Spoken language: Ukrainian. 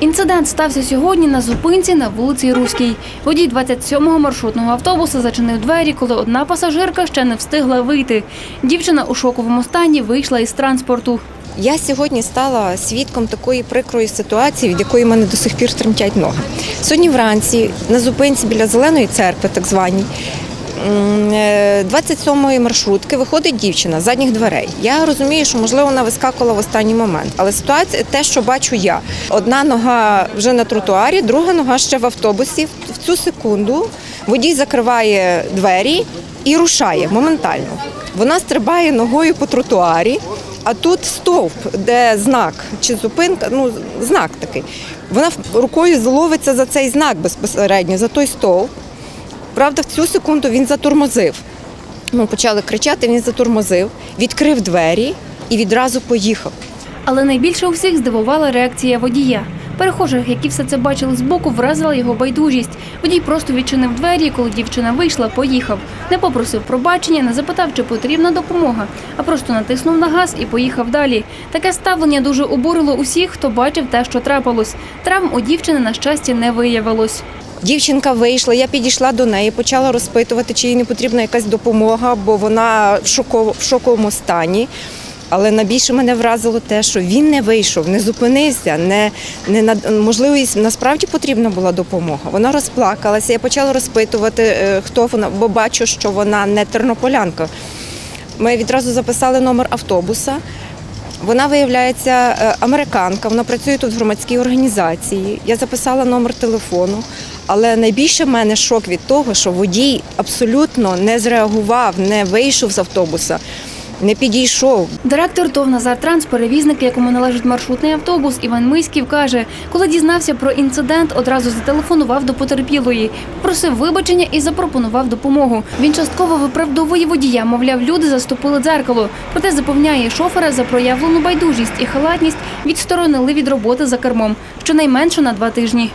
Інцидент стався сьогодні на зупинці на вулиці Руській. Водій 27-го маршрутного автобуса зачинив двері, коли одна пасажирка ще не встигла вийти. Дівчина у шоковому стані вийшла із транспорту. Я сьогодні стала свідком такої прикрої ситуації, від якої мене до сих пір тремтять ноги. Сьогодні вранці на зупинці біля зеленої церкви, так званій, 27-ї маршрутки виходить дівчина з задніх дверей. Я розумію, що можливо вона вискакувала в останній момент, але ситуація те, що бачу я. Одна нога вже на тротуарі, друга нога ще в автобусі. В цю секунду водій закриває двері і рушає моментально. Вона стрибає ногою по тротуарі. А тут стовп, де знак чи зупинка, ну знак такий. Вона рукою зловиться за цей знак безпосередньо, за той стовп. Правда, в цю секунду він затормозив. Ми почали кричати, він затормозив, відкрив двері і відразу поїхав. Але найбільше усіх здивувала реакція водія. Перехожих, які все це бачили збоку, вразила його байдужість. Водій просто відчинив двері, коли дівчина вийшла, поїхав. Не попросив пробачення, не запитав, чи потрібна допомога, а просто натиснув на газ і поїхав далі. Таке ставлення дуже обурило усіх, хто бачив те, що трапилось. Травм у дівчини, на щастя, не виявилось. Дівчинка вийшла, я підійшла до неї, почала розпитувати, чи їй не потрібна якась допомога, бо вона в, шоково, в шоковому стані. Але найбільше мене вразило те, що він не вийшов, не зупинився, не, не над- можливо, їй насправді потрібна була допомога. Вона розплакалася. Я почала розпитувати, е, хто вона, бо бачу, що вона не тернополянка. Ми відразу записали номер автобуса. Вона виявляється е, американка, вона працює тут в громадській організації. Я записала номер телефону, але найбільше в мене шок від того, що водій абсолютно не зреагував, не вийшов з автобуса, не підійшов. Директор ТОВ «Назар Транс», перевізник, якому належить маршрутний автобус, Іван Миськів, каже, коли дізнався про інцидент, одразу зателефонував до потерпілої, попросив вибачення і запропонував допомогу. Він частково виправдовує водія, мовляв, люди заступили дзеркало. Проте запевняє шофера за проявлену байдужість і халатність відсторонили від роботи за кермом, щонайменше на два тижні.